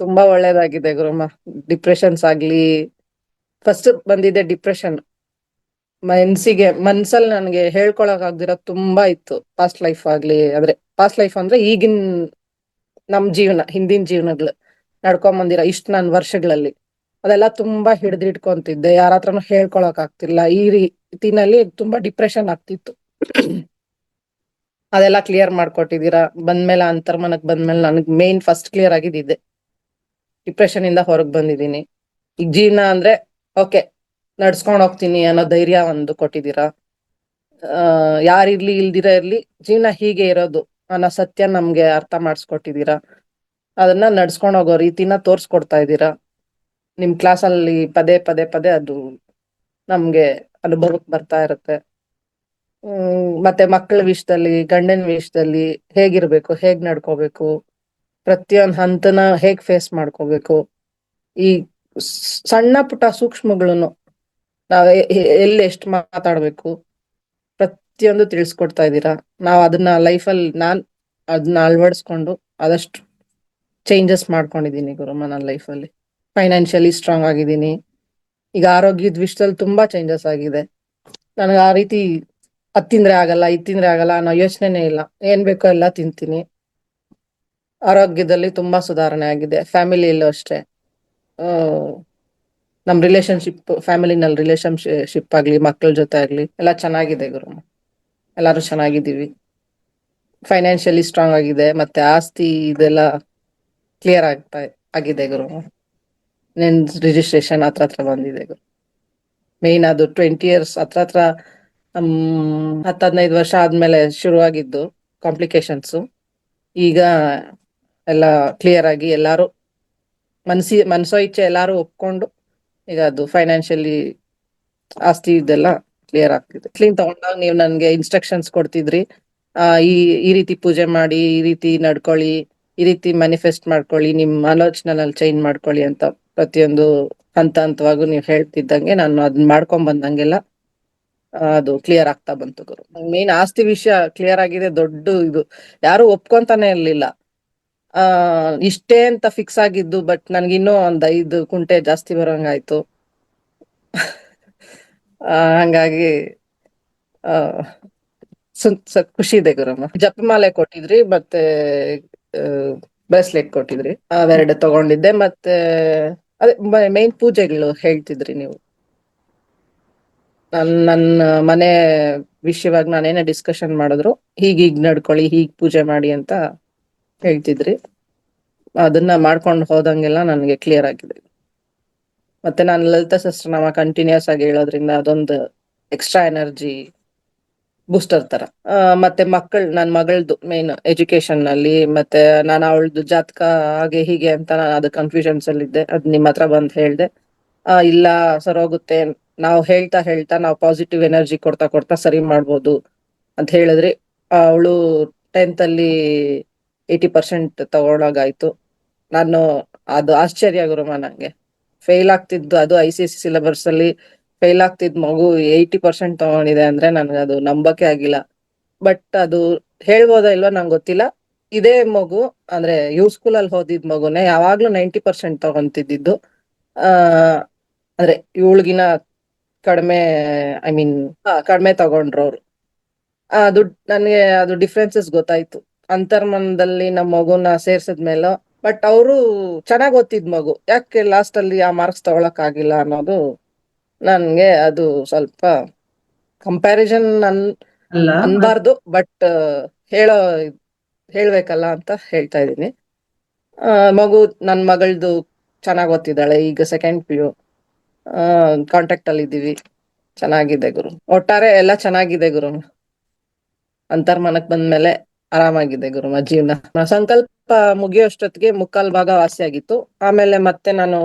ತುಂಬಾ ಒಳ್ಳೇದಾಗಿದೆ ಗುರುಮ ಡಿಪ್ರೆಷನ್ಸ್ ಆಗ್ಲಿ ಫಸ್ಟ್ ಬಂದಿದೆ ಡಿಪ್ರೆಷನ್ ಮನ್ಸಿಗೆ, ಮನ್ಸಲ್ಲಿ ನನಗೆ ಹೇಳ್ಕೊಳಕ್ ಆಗ್ದಿರೋ ತುಂಬಾ ಇತ್ತು. ಪಾಸ್ಟ್ ಲೈಫ್ ಆಗ್ಲಿ ಅಂದ್ರೆ ಪಾಸ್ಟ್ ಲೈಫ್ ಅಂದ್ರೆ ಈಗಿನ ನಮ್ ಜೀವನ, ಹಿಂದಿನ ಜೀವನಗಳು ನಡ್ಕೊಂಡ್ ಬಂದಿರೋ ಇಷ್ಟ ನನ್ ವರ್ಷಗಳಲ್ಲಿ. ಅದೆಲ್ಲ ತುಂಬಾ ಹಿಡ್ದಿಟ್ಕೊಂತಿದ್ದೆ. ಯಾರ ಹತ್ರನು ಹೇಳ್ಕೊಳಕ್ ಆಗ್ತಿಲ್ಲ ಈ ರೀತಿನಲ್ಲಿ ತುಂಬಾ ಡಿಪ್ರೆಷನ್ ಆಗ್ತಿತ್ತು. ಅದೆಲ್ಲ ಕ್ಲಿಯರ್ ಮಾಡ್ಕೊಟ್ಟಿದ್ದೀರಾ? ಬಂದ್ಮೇಲೆ ಅಂತರ್ಮನಕ್ ಬಂದ್ಮೇಲೆ ನನಗ್ ಮೇನ್ ಫಸ್ಟ್ ಕ್ಲಿಯರ್ ಆಗಿದ್ದೆ ಡಿಪ್ರೆಷನ್ ಇಂದ ಹೊರಗ್ ಬಂದಿದೀನಿ ಈಗ ಜೀವನ ಅಂದ್ರೆ ಓಕೆ ನಡ್ಸ್ಕೊಂಡ್ ಹೋಗ್ತೀನಿ ಅನ್ನೋ ಧೈರ್ಯ ಒಂದು ಕೊಟ್ಟಿದ್ದೀರಾ? ಯಾರಿರ್ಲಿ ಇಲ್ದಿರ ಇರ್ಲಿ ಜೀವನ ಹೀಗೆ ಇರೋದು ಅನ್ನೋ ಸತ್ಯ ನಮ್ಗೆ ಅರ್ಥ ಮಾಡಿಸ್ಕೊಟ್ಟಿದ್ದೀರಾ? ಅದನ್ನ ನಡ್ಸ್ಕೊಂಡ್ ಹೋಗೋ ರೀತಿನ ತೋರ್ಸ್ಕೊಡ್ತಾ ಇದ್ದೀರಾ? ನಿಮ್ ಕ್ಲಾಸ್ ಅಲ್ಲಿ ಪದೇ ಪದೇ ಪದೇ ಅದು ನಮ್ಗೆ ಅನುಭವಕ್ಕೆ ಬರ್ತಾ ಇರುತ್ತೆ. ಹ್ಮ್, ಮತ್ತೆ ಮಕ್ಕಳ ವಿಷಯದಲ್ಲಿ, ಗಂಡನ ವಿಷಯದಲ್ಲಿ ಹೇಗಿರ್ಬೇಕು, ಹೇಗ್ ನಡ್ಕೋಬೇಕು? ಪ್ರತಿಯೊಂದ್ ಹಂತನ ಹೇಗ್ ಫೇಸ್ ಮಾಡ್ಕೋಬೇಕು? ಈ ಸಣ್ಣ ಪುಟ್ಟ ಸೂಕ್ಷ್ಮಗಳನ್ನು ನಾವ್ ಎಲ್ಲಿ ಎಷ್ಟು ಮಾತಾಡ್ಬೇಕು? ಪ್ರತಿಯೊಂದು ತಿಳಿಸ್ಕೊಡ್ತಾ ಇದ್ದೀರಾ? ನಾವ್ ಅದನ್ನ ಲೈಫಲ್ಲಿ ನಾನ್ ಅದನ್ನ ಅಳವಡಿಸ್ಕೊಂಡು ಆದಷ್ಟು ಚೇಂಜಸ್ ಮಾಡ್ಕೊಂಡಿದೀನಿ ಗುರುಮ ನನ್ನ ಲೈಫಲ್ಲಿ. ಫೈನಾನ್ಷಿಯಲಿ ಸ್ಟ್ರಾಂಗ್ ಆಗಿದ್ದೀನಿ. ಈಗ ಆರೋಗ್ಯದ ವಿಷಯದಲ್ಲಿ ತುಂಬಾ ಚೇಂಜಸ್ ಆಗಿದೆ. ನನಗೆ ಆ ರೀತಿ ಅತ್ತಿಂದ್ರೆ ಆಗಲ್ಲ, ಇತ್ತಿಂದ್ರೆ ಆಗಲ್ಲ ಅನ್ನೋ ಯೋಚನೆನೇ ಇಲ್ಲ. ಏನ್ ಬೇಕೋ ಎಲ್ಲ ತಿಂತೀನಿ. ಆರೋಗ್ಯದಲ್ಲಿ ತುಂಬಾ ಸುಧಾರಣೆ ಆಗಿದೆ. ಫ್ಯಾಮಿಲಿಯಲ್ಲೂ ಅಷ್ಟೇ. ನಮ್ ರಿಲೇಶನ್ಶಿಪ್ ಫ್ಯಾಮಿಲಿನಲ್ಲಿ ರಿಲೇಶನ್ಶಿಪ್ ಆಗ್ಲಿ ಮಕ್ಕಳ ಜೊತೆ ಆಗ್ಲಿ, ಎಲ್ಲ ಚೆನ್ನಾಗಿದೆ ಗುರು. ಎಲ್ಲಾರು ಚೆನ್ನಾಗಿದ್ದೀವಿ. ಫೈನಾನ್ಷಿಯಲಿ ಸ್ಟ್ರಾಂಗ್ ಆಗಿದೆ, ಮತ್ತೆ ಆಸ್ತಿ ಇದೆಲ್ಲ ಕ್ಲಿಯರ್ ಆಗ್ತಾ, ಆಗಿದೆ ಗುರು. ನಿನ್ ರಿಜಿಸ್ಟ್ರೇಷನ್ ಹತ್ರ ಹತ್ರ ಬಂದಿದೆ ಗುರು. ಮೇನ್ ಅದು ಟ್ವೆಂಟಿ ಇಯರ್ಸ್ ಹತ್ರ ಹತ್ರ ಹತ್ತು ಹದಿನೈದು ವರ್ಷ ಆದ್ಮೇಲೆ ಶುರುವಾಗಿದ್ದು ಕಾಂಪ್ಲಿಕೇಶನ್ಸು ಈಗ ಎಲ್ಲ ಕ್ಲಿಯರ್ ಆಗಿ ಎಲ್ಲಾರು ಮನ್ಸಿ, ಮನ್ಸೋ ಇಚ್ಛೆ ಎಲ್ಲಾರು ಒಪ್ಕೊಂಡು ಈಗ ಅದು ಫೈನಾನ್ಷಿಯಲಿ ಆಸ್ತಿ ಇದೆಲ್ಲ ಕ್ಲಿಯರ್ ಆಗ್ತಿದೆ. ಕ್ಲೀನ್ ತಗೊಂಡಾಗ ನೀವು ನನ್ಗೆ ಇನ್ಸ್ಟ್ರಕ್ಷನ್ಸ್ ಕೊಡ್ತಿದ್ರಿ. ಆ, ಈ ಈ ರೀತಿ ಪೂಜೆ ಮಾಡಿ, ಈ ರೀತಿ ನಡ್ಕೊಳ್ಳಿ, ಈ ರೀತಿ ಮ್ಯಾನಿಫೆಸ್ಟ್ ಮಾಡ್ಕೊಳ್ಳಿ, ನಿಮ್ ಆಲೋಚನೆನಲ್ಲಿ ಚೇಂಜ್ ಮಾಡ್ಕೊಳ್ಳಿ ಅಂತ ಪ್ರತಿಯೊಂದು ಹಂತ ಹಂತವಾಗು ನೀವು ಹೇಳ್ತಿದ್ದಂಗೆ ನಾನು ಅದನ್ನ ಮಾಡ್ಕೊಂಡ್ ಬಂದಂಗೆಲ್ಲ ಅದು ಕ್ಲಿಯರ್ ಆಗ್ತಾ ಬಂತು ಗುರು. ಮೇನ್ ಆಸ್ತಿ ವಿಷಯ ಕ್ಲಿಯರ್ ಆಗಿದೆ, ದೊಡ್ಡ ಇದು. ಯಾರು ಒಪ್ಕೊಂತಾನೆ ಇರ್ಲಿಲ್ಲ. ಆ, ಇಷ್ಟೇ ಅಂತ ಫಿಕ್ಸ್ ಆಗಿದ್ದು ಬಟ್ ನನ್ಗಿನ್ನೂ ಒಂದ್ ಐದು ಕುಂಟೆ ಜಾಸ್ತಿ ಬರೋಂಗಾಯ್ತು. ಹಂಗಾಗಿ, ಆ ಸುನ್- ಸ- ಖುಷಿ ಇದೆ ಗುರಮ್ಮ. ಜಪಮಾಲೆ ಕೊಟ್ಟಿದ್ರಿ, ಮತ್ತೆ ಬ್ರೇಸ್ಲೆಟ್ ಕೊಟ್ಟಿದ್ರಿ. ಅವೆರಡು ತಗೊಂಡಿದ್ದೆ, ಮತ್ತೆ, ಅದೇ ಮೇನ್ ಪೂಜೆಗಳು ಹೇಳ್ತಿದ್ರಿ ನೀವು. ನನ್ ನನ್ನ ಮನೆ ವಿಷಯವಾಗಿ ನಾನೇನೇ ಡಿಸ್ಕಷನ್ ಮಾಡಿದ್ರು ಹೀಗ್ ಹೀಗ್ ನಡ್ಕೊಳ್ಳಿ, ಹೀಗ್ ಪೂಜೆ ಮಾಡಿ ಅಂತ ಹೇಳ್ತಿದ್ರಿ. ಅದನ್ನ ಮಾಡ್ಕೊಂಡು ಹೋದಂಗೆಲ್ಲ ನನಗೆ ಕ್ಲಿಯರ್ ಆಗಿದೆ. ಮತ್ತೆ ನಾನು ಲಲಿತಾ ಸಹಸ್ರನಾಮ ಕಂಟಿನ್ಯೂಸ್ ಆಗಿ ಹೇಳೋದ್ರಿಂದ ಅದೊಂದು ಎಕ್ಸ್ಟ್ರಾ ಎನರ್ಜಿ ಬೂಸ್ಟರ್ ತರ. ಮತ್ತೆ ಮಕ್ಕಳು ನನ್ನ ಮಗಳದು ಮೇನ್ ಎಜುಕೇಶನ್ನಲ್ಲಿ ಮತ್ತೆ ನಾನು ಅವಳದು ಜಾತಕ ಹಾಗೆ ಹೀಗೆ ಅಂತ ನಾನು ಅದು ಕನ್ಫ್ಯೂಷನ್ಸ್ ಅಲ್ಲಿ ಇದ್ದೆ. ಅದ್ ನಿಮ್ಮ ಹತ್ರ ಬಂದ್ ಹೇಳ್ದೆ. ಇಲ್ಲ ಸರ್ ಹೋಗುತ್ತೆ. ನಾವು ಹೇಳ್ತಾ ಹೇಳ್ತಾ ನಾವು ಪಾಸಿಟಿವ್ ಎನರ್ಜಿ ಕೊಡ್ತಾ ಕೊಡ್ತಾ ಸರಿ ಮಾಡ್ಬೋದು ಅಂತ ಹೇಳಿದ್ರಿ. ಅವಳು ಟೆಂತ್ ಅಲ್ಲಿ ಏಯ್ಟಿ ಪರ್ಸೆಂಟ್ ತಗೊಳಗಾಯ್ತು ನಾನು ಅದು ಆಶ್ಚರ್ಯ ಗುರುಮ ನಂಗೆ. ಫೇಲ್ ಆಗ್ತಿದ್ದು ಅದು ಐ ಸಿ ಸಿ ಸಿಲೆಬಸ್ ಅಲ್ಲಿ ಫೇಲ್ ಆಗ್ತಿದ್ ಮಗು ಏಯ್ಟಿ ಪರ್ಸೆಂಟ್ ತಗೊಂಡಿದೆ ಅಂದ್ರೆ ನನ್ಗೆ ಅದು ನಂಬಕ್ಕೆ ಆಗಿಲ್ಲ. ಬಟ್ ಅದು ಹೇಳ್ಬೋದಾ ಇಲ್ವಾ ನಂಗೆ ಗೊತ್ತಿಲ್ಲ. ಇದೇ ಮಗು ಅಂದ್ರೆ ಯೂ ಸ್ಕೂಲ್ ಅಲ್ಲಿ ಹೋದಿದ್ ಮಗುನೇ ಯಾವಾಗ್ಲೂ ನೈಂಟಿ ಪರ್ಸೆಂಟ್ ತಗೊಂತಿದ್ದು ಆ ಅಂದ್ರೆ ಇವಳಿಗಿನ ಕಡಿಮೆ ಐ ಮೀನ್ ಕಡಿಮೆ ತಗೊಂಡ್ರು ಅವ್ರು ಅದು ನನಗೆ ಅದು ಡಿಫ್ರೆನ್ಸಸ್ ಗೊತ್ತಾಯ್ತು. ಅಂತರ್ಮನದಲ್ಲಿ ನಮ್ಮ ಮಗುನ ಸೇರ್ಸಿದ್ಮೇಲೆ ಬಟ್ ಅವರು ಚೆನ್ನಾಗ್ ಓದ್ತಿದ್ ಮಗು. ಯಾಕೆ ಲಾಸ್ಟ್ ಅಲ್ಲಿ ಆ ಮಾರ್ಕ್ಸ್ ತಗೊಳಕ್ ಆಗಿಲ್ಲ ಅನ್ನೋದು ನನ್ಗೆ ಅದು ಸ್ವಲ್ಪ ಕಂಪ್ಯಾರಿಸನ್ ಅನ್ ಅನ್ಬಾರ್ದು ಬಟ್ ಹೇಳೋ ಹೇಳ್ಬೇಕಲ್ಲ ಅಂತ ಹೇಳ್ತಾ ಇದೀನಿ ಆ, ಮಗು ನನ್ ಮಗಳದು ಚೆನ್ನಾಗ್ ಓದ್ತಿದ್ದಾಳೆ ಈಗ ಸೆಕೆಂಡ್ ಪಿ ಯು ಕಾಂಟ್ಯಾಕ್ಟ್ ಅಲ್ಲಿ ಇದ್ದೀವಿ. ಚೆನ್ನಾಗಿದೆ ಗುರು. ಒಟ್ಟಾರೆ ಎಲ್ಲ ಚೆನ್ನಾಗಿದೆ ಗುರು ಅಂತರ್ಮನಕ್ ಬಂದ್ಮೇಲೆ ಆರಾಮಾಗಿದೆ ಗುರು, ಮ ಜೀವನ. ಸಂಕಲ್ಪ ಮುಗಿಯೋಷ್ಟೊತ್ತಿಗೆ ಮುಕ್ಕಾಲ್ ಭಾಗ ವಾಸಿ ಆಗಿತ್ತು. ಆಮೇಲೆ ಮತ್ತೆ ನಾನು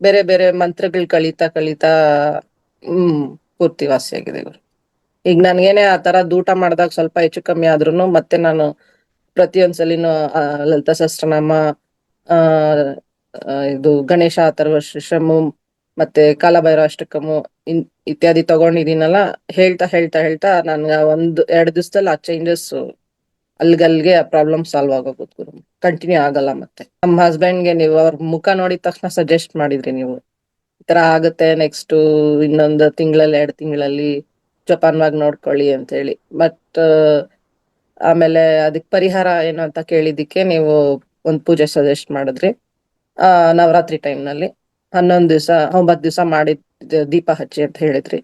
ಬೇರೆ ಬೇರೆ ಮಂತ್ರಗಳು ಕಳೀತಾ ಕಳೀತಾ, ಹ್ಮ್, ಪೂರ್ತಿ ವಾಸಿ ಆಗಿದೆ ಗುರು. ಈಗ ನನ್ಗೇನೆ ಆ ತರ ಊಟ ಮಾಡಿದಾಗ ಸ್ವಲ್ಪ ಹೆಚ್ಚು ಕಮ್ಮಿ ಆದ್ರೂನು ಮತ್ತೆ ನಾನು ಪ್ರತಿಯೊಂದ್ಸಲಿನೂ ಲಲಿತಾ ಸಹಸ್ರನಾಮ, ಆ ಇದು ಗಣೇಶ ಅಥರ್ವ ಶ್ರಮು ಮತ್ತೆ ಕಾಲಭೈರವ ಅಷ್ಟಕಮು, ಇನ್, ಇತ್ಯಾದಿ ತಗೊಂಡಿದ್ದೀನಲ್ಲ, ಹೇಳ್ತಾ ಹೇಳ್ತಾ ಹೇಳ್ತಾ ನನ್ಗ ಒಂದ್ ಎರಡು ದಿವಸದಲ್ಲಿ ಆ ಚೇಂಜಸ್ ಅಲ್ಗಲ್ಗೆ ಆ ಪ್ರಾಬ್ಲಮ್ ಸಾಲ್ವ್ ಆಗೋಗುತ್ತೆ ಗುರು. ಕಂಟಿನ್ಯೂ ಆಗಲ್ಲ ಮತ್ತೆ. ನಮ್ಮ ಹಸ್ಬೆಂಡ್ಗೆ ನೀವು ಅವ್ರ ಮುಖ ನೋಡಿದ ತಕ್ಷಣ ಸಜೆಸ್ಟ್ ಮಾಡಿದ್ರಿ ನೀವು. ಈ ತರ ಆಗುತ್ತೆ ನೆಕ್ಸ್ಟ್ ಇನ್ನೊಂದು ತಿಂಗಳಲ್ಲಿ, ಎರಡು ತಿಂಗಳಲ್ಲಿ ಜಪಾನ್ವಾಗಿ ನೋಡ್ಕೊಳ್ಳಿ ಅಂತ ಹೇಳಿ ಬಟ್ ಆಮೇಲೆ ಅದಕ್ಕೆ ಪರಿಹಾರ ಏನು ಅಂತ ಕೇಳಿದ್ದಕ್ಕೆ ನೀವು ಒಂದು ಪೂಜೆ ಸಜೆಸ್ಟ್ ಮಾಡಿದ್ರಿ. ಆ, ನವರಾತ್ರಿ ಟೈಮ್ನಲ್ಲಿ ನಲ್ಲಿ. ಹನ್ನೊಂದ್ ದಿವಸ, ಒಂಬತ್ತು ದಿವಸ ಮಾಡಿ ದೀಪ ಹಚ್ಚಿ ಅಂತ ಹೇಳಿದ್ರಿ.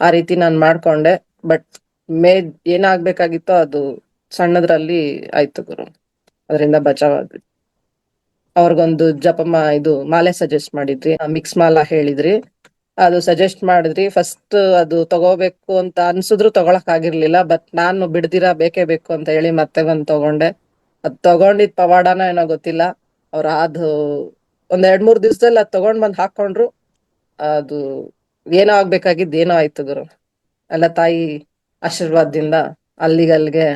ಆ ರೀತಿ ನಾನು ಮಾಡ್ಕೊಂಡೆ. ಬಟ್ ಮೇ ಏನಾಗಬೇಕಾಗಿತ್ತೋ ಅದು ಸಣ್ಣದ್ರಲ್ಲಿ ಆಯ್ತು ಗುರು. ಅದರಿಂದ ಬಚಾವ್ ಆದ್ವಿ ಅವ್ರಿಗೊಂದು ಜಪಮ, ಇದು ಮಾಲೆ ಸಜೆಸ್ಟ್ ಮಾಡಿದ್ರಿ ಮಿಕ್ಸ್ ಮಾಲ ಹೇಳಿದ್ರಿ. ಅದು ಸಜೆಸ್ಟ್ ಮಾಡಿದ್ರಿ ಫಸ್ಟ್ ಅದು ತಗೋಬೇಕು ಅಂತ ಅನ್ಸಿದ್ರು ತಗೊಳಕ್ ಆಗಿರ್ಲಿಲ್ಲ ಬಟ್ ನಾನು ಬಿಡ್ದಿರಾ ಬೇಕೇ ಬೇಕು ಅಂತ ಹೇಳಿ ಮತ್ತೆ ಬಂದು ತಗೊಂಡೆ. ಅದ್ ತಗೊಂಡಿದ್ ಪವಾಡನ ಏನೋ ಗೊತ್ತಿಲ್ಲ. ಅವ್ರ ಅದು ಒಂದ್ ಎರಡ್ ಮೂರ್ ದಿವಸದಲ್ಲಿ ಅದ್ ತಗೊಂಡ್ ಬಂದ್ ಹಾಕೊಂಡ್ರು. ಅದು ಏನೋ ಆಗ್ಬೇಕಾಗಿದ್ದು ಏನೋ ಆಯ್ತು ಗುರು. ಎಲ್ಲ ತಾಯಿ ಆಶೀರ್ವಾದದಿಂದ ಅಲ್ಲಿಗಲ್ಗೆ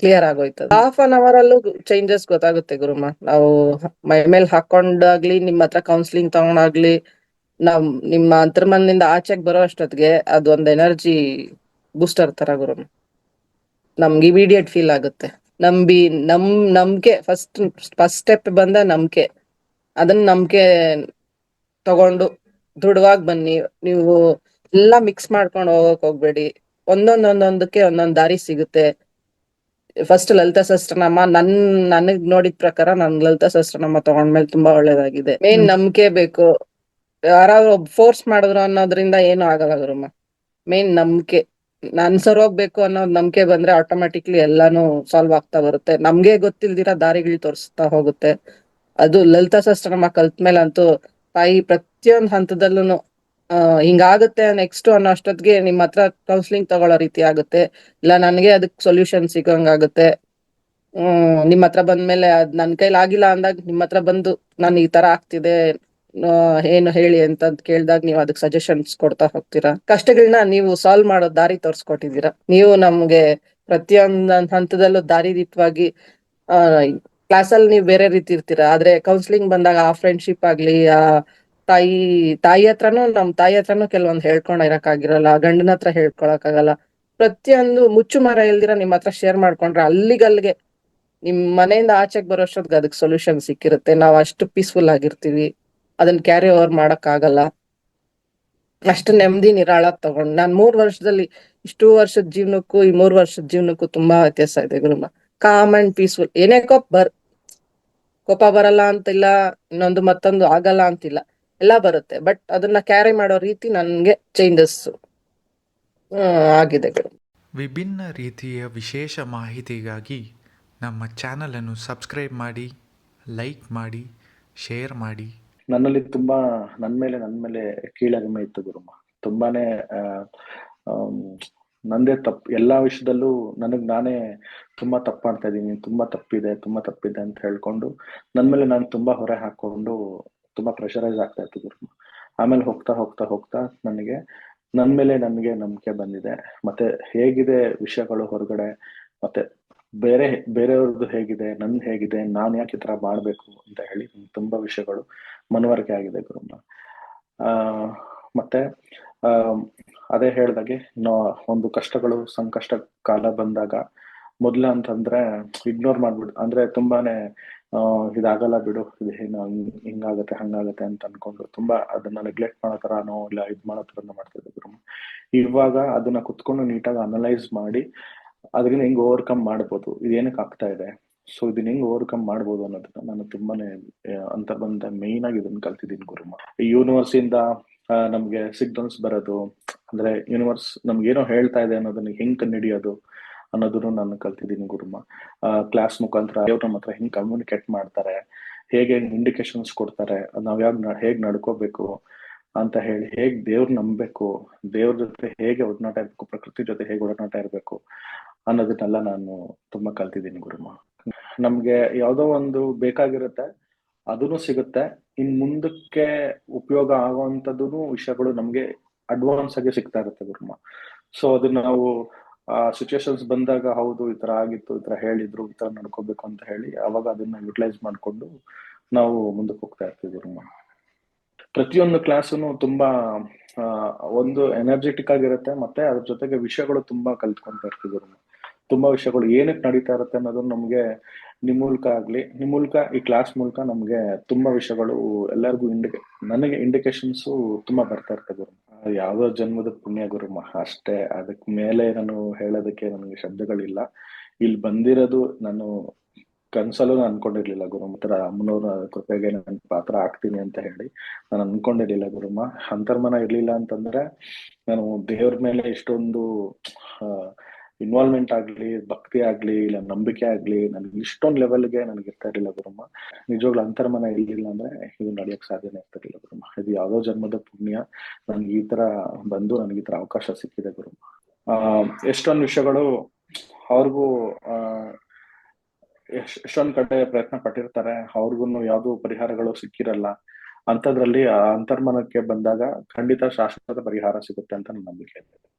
ಕ್ಲಿಯರ್ ಆಗೋಯ್ತು ಹಾಫ್ ಅನ್ ಅವರ್ ಅಲ್ಲೂ ಚೇಂಜಸ್ ಗೊತ್ತಾಗುತ್ತೆ ಗುರುಮ. ನಾವು ಮೈ ಮೇಲೆ ಹಾಕೊಂಡಾಗ್ಲಿ ನಿಮ್ ಹತ್ರ ಕೌನ್ಸಿಲಿಂಗ್ ತಗೊಂಡಾಗ್ಲಿ ನಾವ್ ನಿಮ್ಮ ಅಂತರ್ಮನದಿಂದ ಆಚೆಗ್ ಬರೋ ಅಷ್ಟೊತ್ತಿಗೆ ಅದೊಂದ್ ಎನರ್ಜಿ ಬೂಸ್ಟರ್ ತರ ಗುರುಮ. ನಮ್ಗೆ ಇಮಿಡಿಯೇಟ್ ಫೀಲ್ ಆಗುತ್ತೆ. ನಂಬಿ, ನಮ್, ನಂಬಿಕೆ ಫಸ್ಟ್ ಫಸ್ಟ್ ಸ್ಟೆಪ್ ಬಂದ ನಂಬಿಕೆ. ಅದನ್ನ ನಂಬಿಕೆ ತಗೊಂಡು ದೃಢವಾಗಿ ಬನ್ನಿ. ನೀವು ಎಲ್ಲಾ ಮಿಕ್ಸ್ ಮಾಡ್ಕೊಂಡು ಹೋಗಕ್ ಹೋಗ್ಬೇಡಿ. ಒಂದೊಂದೊಂದೊಂದಕ್ಕೆ ಒಂದೊಂದ್ ದಾರಿ ಸಿಗುತ್ತೆ. ಫಸ್ಟ್ ಲಲಿತಾ ಸಹಸ್ರನಾಮ ನನ್ ನನಗ್ ನೋಡಿದ ಪ್ರಕಾರ ನನ್ ಲಲಿತಾ ಸಹಸ್ರನಾಮ ತಗೊಂಡ್ಮೇಲೆ ತುಂಬಾ ಒಳ್ಳೇದಾಗಿದೆ. ಮೇನ್ ನಂಬಿಕೆ ಬೇಕು. ಯಾರಾದ್ರೂ ಫೋರ್ಸ್ ಮಾಡಿದ್ರು ಅನ್ನೋದ್ರಿಂದ ಏನು ಆಗಲ್ಲ ಗುರುಮ್ಮ. ಮೇನ್ ನಂಬಿಕೆ. ನಾನ್ ಸರೋಗ್ಬೇಕು ಅನ್ನೋ ನಂಬಿಕೆ ಬಂದ್ರೆ ಆಟೋಮೆಟಿಕ್ಲಿ ಎಲ್ಲಾನು ಸಾಲ್ವ್ ಆಗ್ತಾ ಬರುತ್ತೆ. ನಮ್ಗೆ ಗೊತ್ತಿಲ್ದಿರ ದಾರಿಗಳು ತೋರಿಸ್ತಾ ಹೋಗುತ್ತೆ. ಅದು ಲಲಿತಾ ಸಹಸ್ರನಾಮ ಕಲ್ತ್ಮೇಲೆ ಅಂತೂ ತಾಯಿ ಪ್ರತಿಯೊಂದ್ ಹಂತದಲ್ಲೂ ಹಿಂಗಾಗುತ್ತೆ ನೆಕ್ಸ್ಟ್ ಅನ್ನೋ ಅಷ್ಟೊತ್ತಿಗೆ ನಿಮ್ಮ ಹತ್ರ ಕೌನ್ಸಿಲಿಂಗ್ ತಗೊಳ್ಳೋ ರೀತಿ ಆಗುತ್ತೆ. ಇಲ್ಲ, ನನಗೆ ಅದಕ್ಕೆ ಸೊಲ್ಯೂಷನ್ ಸಿಗೋಂಗಾಗುತ್ತೆ. ಹ್ಮ್, ನಿಮ್ ಹತ್ರ ಬಂದ್ಮೇಲೆ ಅದ್ ನನ್ ಕೈಲಿ ಆಗಿಲ್ಲ ಅಂದಾಗ ನಿಮ್ ಹತ್ರ ಬಂದು ನಾನು ಈ ತರ ಆಗ್ತಿದೆ ಏನು ಹೇಳಿ ಅಂತ ಕೇಳಿದಾಗ ನೀವು ಅದಕ್ಕೆ ಸಜೆಷನ್ಸ್ ಕೊಡ್ತಾ ಹೋಗ್ತೀರಾ? ಕಷ್ಟಗಳನ್ನ ನೀವು ಸಾಲ್ವ್ ಮಾಡೋ ದಾರಿ ತೋರಿಸ್ಕೊಟ್ಟಿದ್ದೀರಾ? ನೀವು ನಮ್ಗೆ ಪ್ರತಿಯೊಂದ್ ಹಂತದಲ್ಲೂ ದಾರಿದೀಪವಾಗಿ ಆ ಕ್ಲಾಸಲ್ಲಿ ನೀವು ಬೇರೆ ರೀತಿ ಇರ್ತೀರಾ? ಆದ್ರೆ ಕೌನ್ಸಿಲಿಂಗ್ ಬಂದಾಗ ಆ ಫ್ರೆಂಡ್ಶಿಪ್ ಆಗ್ಲಿ, ಆ ತಾಯಿ ತಾಯಿ ಹತ್ರನು ನಮ್ ತಾಯಿ ಹತ್ರನು ಕೆಲವೊಂದ್ ಹೇಳ್ಕೊಂಡ್ ಇರಕ್ಕಾಗಿರಲ್ಲ, ಗಂಡನ ಹತ್ರ ಹೇಳ್ಕೊಳಕ್ ಆಗಲ್ಲ ಪ್ರತಿಯೊಂದು ಮುಚ್ಚು ಮರ ಇಲ್ದಿರ ನಿಮ್ ಹತ್ರ ಶೇರ್ ಮಾಡ್ಕೊಂಡ್ರೆ ಅಲ್ಲಿಗಲ್ಲಿಗೆ ನಿಮ್ ಮನೆಯಿಂದ ಆಚೆಗ್ ಬರೋಷ್ಟೊತ್ತಿಗೆ ಅದಕ್ಕೆ ಸೊಲ್ಯೂಷನ್ ಸಿಕ್ಕಿರುತ್ತೆ. ನಾವ್ ಅಷ್ಟು ಪೀಸ್ಫುಲ್ ಆಗಿರ್ತೀವಿ. ಅದನ್ನ ಕ್ಯಾರಿ ಓವರ್ ಮಾಡಕ್ ಆಗಲ್ಲ ಅಷ್ಟು ನೆಮ್ಮದಿ ನಿರಾಳ ತಗೊಂಡ್, ನಾನ್ ಮೂರ್ ವರ್ಷದಲ್ಲಿ ಇಷ್ಟು ವರ್ಷದ ಜೀವನಕ್ಕೂ, ಈ ಮೂರ್ ವರ್ಷದ ಜೀವನಕ್ಕೂ ತುಂಬಾ ವ್ಯತ್ಯಾಸ ಇದೆ ಗುರುಮ. ಕಾಮ್ ಅಂಡ್ ಪೀಸ್ಫುಲ್ ಏನೇ ಕೋಪ ಬರ್, ಕೋಪ ಬರಲ್ಲ ಅಂತಿಲ್ಲ, ಇನ್ನೊಂದು ಮತ್ತೊಂದು ಆಗಲ್ಲ ಅಂತಿಲ್ಲ. ಎಲ್ಲ ಬರುತ್ತೆ. ಬಟ್ ಅದನ್ನ ಕ್ಯಾರಿ ಮಾಡೋ ರೀತಿ ನನಗೆ ಚೇಂಜಸ್ ಆಗಿದೆ ವಿಭಿನ್ನ ರೀತಿಯ ವಿಶೇಷ ಮಾಹಿತಿಗಾಗಿ ನಮ್ಮ ಚಾನಲನ್ನು ಸಬ್ಸ್ಕ್ರೈಬ್ ಮಾಡಿ ಲೈಕ್ ಮಾಡಿ ಶೇರ್ ಮಾಡಿ. ನನ್ನಲ್ಲಿ ತುಂಬಾ ನನ್ನ ಮೇಲೆ ನನ್ನ ಮೇಲೆ ಕೀಳರಿಮೆ ಇತ್ತು ಗುರುಮ. ತುಂಬಾನೇ ನಂದೇ ತಪ್ಪು. ಎಲ್ಲಾ ವಿಷಯದಲ್ಲೂ ನನಗ್ ನಾನೇ ತುಂಬಾ ತಪ್ಪು ಮಾಡ್ತಾ ಇದ್ದೀನಿ. ತುಂಬಾ ತಪ್ಪಿದೆ ತುಂಬಾ ತಪ್ಪಿದೆ ಅಂತ ಹೇಳ್ಕೊಂಡು ನನ್ ಮೇಲೆ ನಾನು ತುಂಬಾ ಹೊರೆ ಹಾಕೊಂಡು ತುಂಬಾ ಪ್ರೆಷರೈಸ್ ಆಗ್ತಾ ಇತ್ತು ಆಮೇಲೆ ಹೋಗ್ತಾ ಹೋಗ್ತಾ ಹೋಗ್ತಾ ನನಗೆ, ನನ್ ಮೇಲೆ ನನಗೆ ನಂಬಿಕೆ ಬಂದಿದೆ. ಮತ್ತೆ ಹೇಗಿದೆ ವಿಷಯಗಳು ಹೊರಗಡೆ? ಮತ್ತೆ ಬೇರೆ, ಬೇರೆಯವ್ರದ್ದು ಹೇಗಿದೆ? ನನ್ ಹೇಗಿದೆ? ನಾನ್ ಯಾಕೆ ಈ ತರ ಮಾಡ್ಬೇಕು ಅಂತ ಹೇಳಿ ತುಂಬಾ ವಿಷಯಗಳು ಮನವರಿಕೆ ಆಗಿದೆ ಗುರುಮಾ ಆ, ಮತ್ತೆ, ಆ, ಅದೇ ಹೇಳ್ದಾಗೆ ಒಂದು ಕಷ್ಟಗಳು, ಸಂಕಷ್ಟ ಕಾಲ ಬಂದಾಗ ಮೊದ್ಲ ಅಂತಂದ್ರೆ ಇಗ್ನೋರ್ ಮಾಡ್ಬಿಡ್, ಅಂದ್ರೆ ತುಂಬಾನೇ ಇದಾಗಲ್ಲ ಬಿಡು, ಇದು ಏನು ಹಂಗ್- ಹಿಂಗಾಗತ್ತೆ, ಹಂಗಾಗತ್ತೆ ಅಂತ ಅನ್ಕೊಂಡು ತುಂಬಾ ಅದನ್ನ ನೆಗ್ಲೆಕ್ಟ್ ಮಾಡೋ ತರಾನೋ ಇಲ್ಲ ಇದ್ ಮಾಡೋ ತರನೋ ಮಾಡ್ತಿದ್ದೆ ಗುರುಮ. ಇವಾಗ ಅದನ್ನ ಕುತ್ಕೊಂಡು ನೀಟಾಗಿ ಅನಲೈಸ್ ಮಾಡಿ ಅದನ್ನ ಹೆಂಗ್ ಓವರ್ಕಮ್ ಮಾಡ್ಬೋದು ಇದೇನಕ್ಕೆ ಆಗ್ತಾ ಇದೆ? ಸೊ ಇದನ್ನ ಹೆಂಗ್ ಓವರ್ಕಮ್ ಮಾಡ್ಬೋದು ಅನ್ನೋದನ್ನ ನಾನು ತುಂಬಾನೇ ಅಂತ ಬಂದ ಮೇನ್ ಆಗಿ ಇದನ್ನ ಕಲ್ತಿದ್ದೀನಿ ಗುರುಮ. ಯೂನಿವರ್ಸ್ ಇಂದ ನಮ್ಗೆ ಸಿಗ್ನಲ್ಸ್ ಬರೋದು, ಅಂದ್ರೆ ಯೂನಿವರ್ಸ್ ನಮ್ಗೆ ಏನೋ ಹೇಳ್ತಾ ಇದೆ ಅನ್ನೋದನ್ನ ಹೆಂಗ್ ಕಂಡುಹಿಡಿಯೋದು ಅನ್ನೋದನ್ನು ನಾನು ಕಲ್ತಿದ್ದೀನಿ ಗುರುಮ. ಕ್ಲಾಸ್ ಮುಖಾಂತರ ದೇವ್ರ ನಮ್ಮ ಹತ್ರ ಹೆಂಗ್ ಕಮ್ಯುನಿಕೇಟ್ ಮಾಡ್ತಾರೆ, ಹೇಗೆ ಇಂಡಿಕೇಶನ್ಸ್ ಕೊಡ್ತಾರೆ, ನಾವ್ ಯಾವಾಗ ಹೇಗ್ ನಡ್ಕೋಬೇಕು ಅಂತ ಹೇಳಿ ಹೇಗ್ ದೇವ್ರ ನಂಬಬೇಕು, ದೇವ್ರ ಜೊತೆ ಹೇಗೆ ಒಡನಾಟ ಇರ್ಬೇಕು, ಪ್ರಕೃತಿ ಜೊತೆ ಹೇಗೆ ಒಡನಾಟ ಇರ್ಬೇಕು ಅನ್ನೋದನ್ನೆಲ್ಲ ನಾನು ತುಂಬಾ ಕಲ್ತಿದ್ದೀನಿ ಗುರುಮ. ನಮ್ಗೆ ಯಾವ್ದೋ ಒಂದು ಬೇಕಾಗಿರುತ್ತೆ ಅದನ್ನು ಸಿಗುತ್ತೆ. ಇನ್ ಮುಂದಕ್ಕೆ ಉಪಯೋಗ ಆಗುವಂತದ್ದು ವಿಷಯಗಳು ನಮ್ಗೆ ಅಡ್ವಾನ್ಸ್ ಆಗಿ ಸಿಗ್ತಾ ಇರುತ್ತೆ ಗುರುಮ. ಸೊ ಅದನ್ನ ನಾವು ಸಿಚುವೇಶನ್ಸ್ ಬಂದಾಗ ಹೌದು ಈ ತರ ಆಗಿತ್ತು ಈ ತರ ಹೇಳಿದ್ರು ಈ ತರ ನಡ್ಕೋಬೇಕು ಅಂತ ಹೇಳಿ ಅವಾಗ ಅದನ್ನ ಯುಟಿಲೈಸ್ ಮಾಡ್ಕೊಂಡು ನಾವು ಮುಂದಕ್ಕೆ ಹೋಗ್ತಾ ಇರ್ತೀವಿ ಪ್ರತಿಯೊಂದು ಕ್ಲಾಸನು ತುಂಬಾ ಆ, ಒಂದು ಎನರ್ಜೆಟಿಕ್ ಆಗಿರುತ್ತೆ ಮತ್ತೆ ಅದ್ರ ಜೊತೆಗೆ ವಿಷಯಗಳು ತುಂಬಾ ಕಲ್ತ್ಕೊಂತ ಇರ್ತಿದ್ರು ತುಂಬಾ ವಿಷಯಗಳು ಏನಕ್ಕೆ ನಡೀತಾ ಇರುತ್ತೆ ಅನ್ನೋದು ನಮ್ಗೆ ನಿಮ್ ಮೂಲಕ ಆಗ್ಲಿ ಈ ಕ್ಲಾಸ್ ಮೂಲಕ ನಮ್ಗೆ ತುಂಬಾ ವಿಷಯಗಳು ಎಲ್ಲರಿಗೂ ಇಂಡಿಕೆ ನನಗೆ ಇಂಡಿಕೇಶನ್ಸ್ ತುಂಬಾ ಬರ್ತಾ ಇರ್ತದೆ ಗುರು. ಯಾವ್ದೋ ಜನ್ಮದ ಪುಣ್ಯ ಗುರುಮ ಅಷ್ಟೇ. ಅದಕ್ ಮೇಲೆ ನಾನು ಹೇಳೋದಕ್ಕೆ ನನಗೆ ಶಬ್ದಗಳಿಲ್ಲ. ಇಲ್ಲಿ ಬಂದಿರೋದು ನಾನು ಕನ್ಸಲ್ಲೂ ನಾನು ಅನ್ಕೊಂಡಿರ್ಲಿಲ್ಲ ಗುರುಮ ತರ ಅಮ್ಮನವ್ರ ಕೃಪೆಗೆ ನಾನು ಪಾತ್ರ ಆಗ್ತೀನಿ ಅಂತ ಹೇಳಿ ನಾನು ಅನ್ಕೊಂಡಿರ್ಲಿಲ್ಲ ಗುರುಮ ಅಂತರ್ಮನ ಇರ್ಲಿಲ್ಲ ಅಂತಂದ್ರೆ ನಾನು ದೇವ್ರ ಮೇಲೆ ಇಷ್ಟೊಂದು ಇನ್ವಾಲ್ವ್ಮೆಂಟ್ ಆಗ್ಲಿ, ಭಕ್ತಿ ಆಗ್ಲಿ, ಇಲ್ಲ ನಂಬಿಕೆ ಆಗ್ಲಿ, ನನಗೆ ಇಷ್ಟೊಂದು ಲೆವೆಲ್ಗೆ ನನಗೆ ಇರ್ತಾ ಇರ್ಲಿಲ್ಲ ಗುರುಮ್ಮ. ನಿಜವಾಗ್ಲೂ ಅಂತರ್ಮನ ಇರ್ಲಿಲ್ಲ ಅಂದ್ರೆ ಇದು ನಡೆಯಕ್ ಸಾಧ್ಯನೇ ಇರ್ತಿರ್ಲಿಲ್ಲ ಗುರುಮ ಇದು ಯಾವ್ದೋ ಜನ್ಮದ ಪುಣ್ಯ. ನನ್ಗೆ ಈ ತರ ಬಂದು ನನ್ಗೆ ಈ ತರ ಅವಕಾಶ ಸಿಕ್ಕಿದೆ ಗುರುಮ ಆ, ಎಷ್ಟೊಂದು ವಿಷಯಗಳು ಅವ್ರಿಗೂ, ಆ, ಎಷ್ಟ್- ಎಷ್ಟೊಂದ್ ಕಡೆ ಪ್ರಯತ್ನ ಪಟ್ಟಿರ್ತಾರೆ. ಅವ್ರಿಗೂ ಯಾವ್ದು ಪರಿಹಾರಗಳು ಸಿಕ್ಕಿರಲ್ಲ. ಅಂತದ್ರಲ್ಲಿ ಆ ಅಂತರ್ಮನಕ್ಕೆ ಬಂದಾಗ ಖಂಡಿತ ಶಾಶ್ವತ ಪರಿಹಾರ ಸಿಗುತ್ತೆ ಅಂತ ನನ್ನ ನಂಬಿಕೆ ಇದೆ.